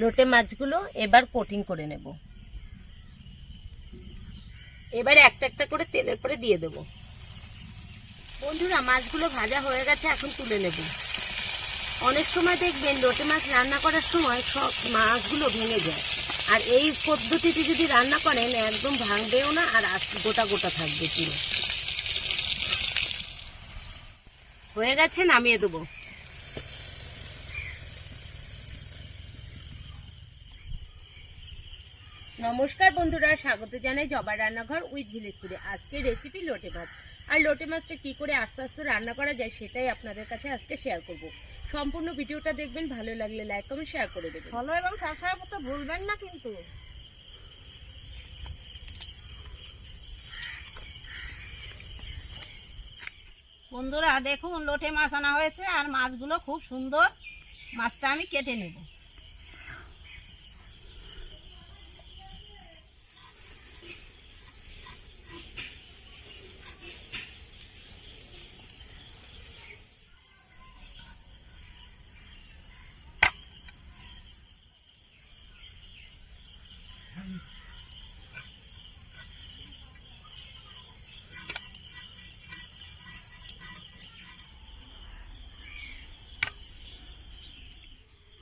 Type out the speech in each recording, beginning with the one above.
লোটে মাছগুলো এবার কোটিং করে নেব। এবার একটা একটা করে তেলের পরে দিয়ে দেব। বন্ধুরা, মাছগুলো ভাজা হয়ে গেছে, এখন তুলে নেব। অনেক সময় দেখবেন লোটে মাছ রান্না করার সময় সব মাছগুলো ভেঙে যায়। আর এই পদ্ধতিতে যদি রান্না করেন, একদম ভাঙবেও না আর গোটা গোটা থাকবে পুরো। হয়ে গেছে, নামিয়ে দেবো। নমস্কার বন্ধুরা, স্বাগত জানাই জবার রান্নাঘর উইথ ভিলেজ ফুডে। আজকের রেসিপি লোটে মাছ। আর লোটে মাছটা কি করে আস্তে আস্তে রান্না করা যায় সেটাই আপনাদের কাছে আজকে শেয়ার করব। সম্পূর্ণ ভিডিওটা দেখবেন, ভালো লাগলে লাইক কমেন্ট শেয়ার করে দেবেন। ফলো এবং সাবস্ক্রাইব করতে ভুলবেন না কিন্তু। বন্ধুরা, দেখুন, লোটে মাছ আনা হয়েছে আর মাছগুলো খুব সুন্দর। মাছটা আমি কেটে নেব।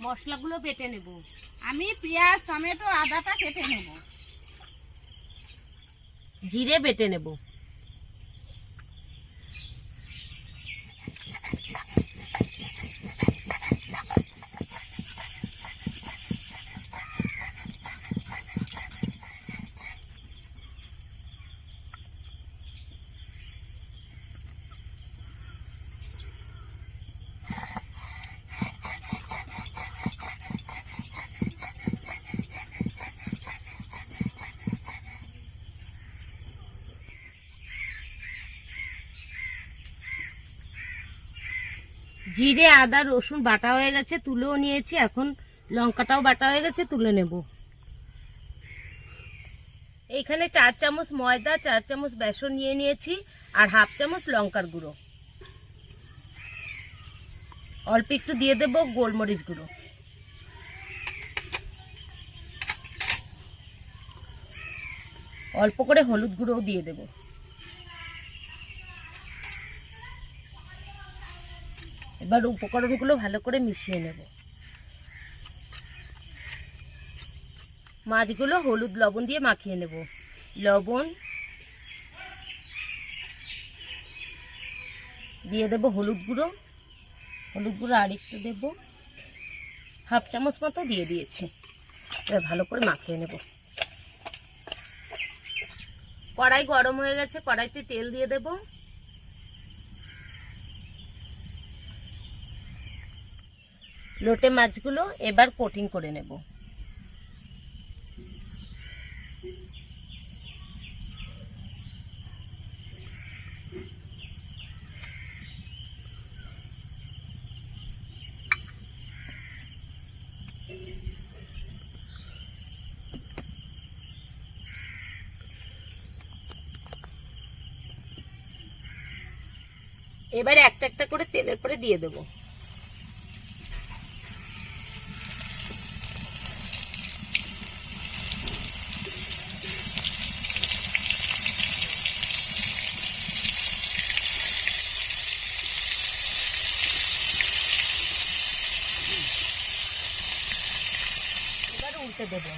মশলাগুলো বেটে নেব। আমি পেঁয়াজ টমেটো আদাটা কেটে নেব। জিরে বেটে নেব। জিরে, আদা, রসুন বাটা হয়ে গেছে, তুলেও নিয়েছি। এখন লঙ্কাটাও বাটা হয়ে গেছে, তুলে নেব। এইখানে চার চামচ ময়দা, চার চামচ বেসন নিয়ে নিয়েছি, আর হাফ চামচ লঙ্কার গুঁড়ো। অল্প একটু দিয়ে দেব গোলমরিচ গুঁড়ো। অল্প করে হলুদ গুঁড়োও দিয়ে দেবো। এবার উপকরণগুলো ভালো করে মিশিয়ে নেব। মাছগুলো হলুদ লবণ দিয়ে মাখিয়ে নেব। লবণ দিয়ে দেব হলুদ গুঁড়ো। হলুদ গুঁড়ো আর একটু দেব। হাফ চামচ মতো দিয়ে দিয়েছি। এবার ভালো করে মাখিয়ে নেব। কড়াই গরম হয়ে গেছে, কড়াইতে তেল দিয়ে দেবো। লোটে মাছগুলো এবার কোটিং করে নেব। এবারে একটা একটা করে তেলের পরে দিয়ে দেবো। উল্টে দেবো।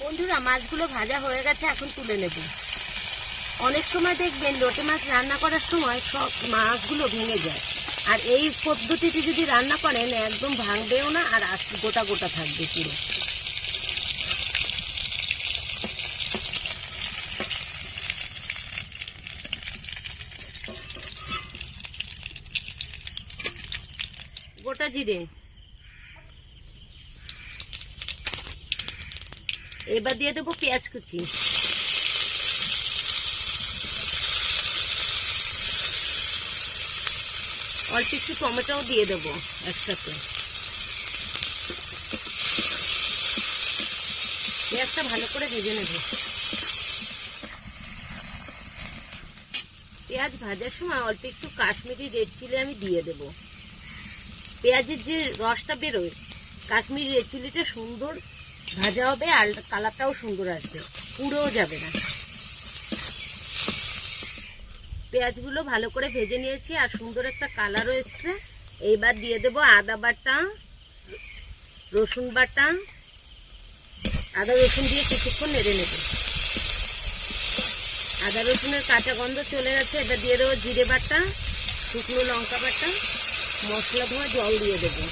বন্ধুরা, মাছগুলো ভাজা হয়ে গেছে, এখন তুলে নেব। অনেক সময় দেখবেন, লোটে মাছ রান্না করার সময় সব মাছগুলো ভেঙে যায়। আর এই পদ্ধতিতে যদি রান্না করেন, একদম ভাঙবেও না আর গোটা গোটা থাকবে পুরো। গোটা জিরে। এবার দিয়ে দেবো পেঁয়াজ কুচি। অল্প একটু টমেটোও দিয়ে দেবো একসাথে। পেঁয়াজটা ভালো করে ভেজে নেব। পেঁয়াজ ভাজার সময় অল্প একটু কাশ্মীরি রেড চিলি আমি দিয়ে দেব। পেঁয়াজের যে রসটা বেরোয়, কাশ্মীরি রেড চিলিটা সুন্দর ভাজা হবে আর কালারটাও সুন্দর আসবে, পুড়েও যাবে না। পেঁয়াজগুলো ভালো করে ভেজে নিয়েছি আর সুন্দর একটা কালারও এসছে এইবার দিয়ে দেব আদা বাটা, রসুন বাটা। আদা রসুন দিয়ে কিছুক্ষণ নেড়ে নেব। আদা রসুনের কাঁচা গন্ধ চলে গেছে, এবার দিয়ে দেবো জিরে বাটা, শুকনো লঙ্কা বাটা, মশলা ধোয়া জল দিয়ে দেবো।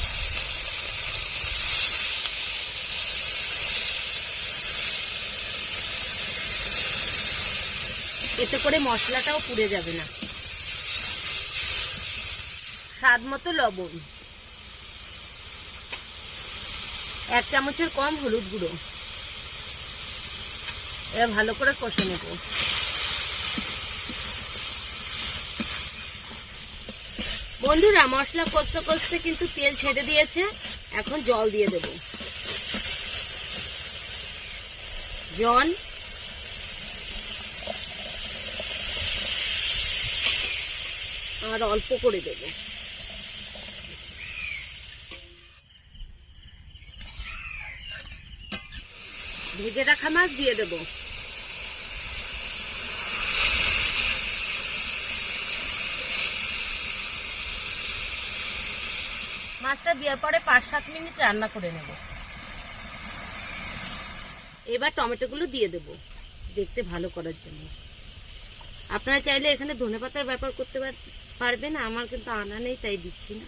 এতে করে মশলাটাও পুড়ে যাবে না। স্বাদ মতো লবণ। এক চামচের কম হলুদ গুঁড়ো। এবার ভালো করে কষে নেব। বন্ধুরা, মশলা কষতে কষতে কিন্তু তেল ছেড়ে দিয়েছে। এখন জল দিয়ে দেব। জল আর অল্প করে দেবো। ভেজে রাখা মাছ দিয়ে দেবো। মাছটা দেওয়ার পরে পাঁচ সাত মিনিট রান্না করে নেব। এবার টমেটোগুলো দিয়ে দেব, দেখতে ভালো করার জন্য। আপনারা চাইলে এখানে ধনেপাতার ব্যাপার করতে পার- না আমার কিন্তু আনা নেই তাই দিচ্ছি না।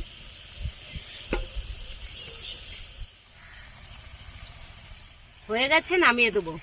হয়ে গেছে নামিয়ে দেবো।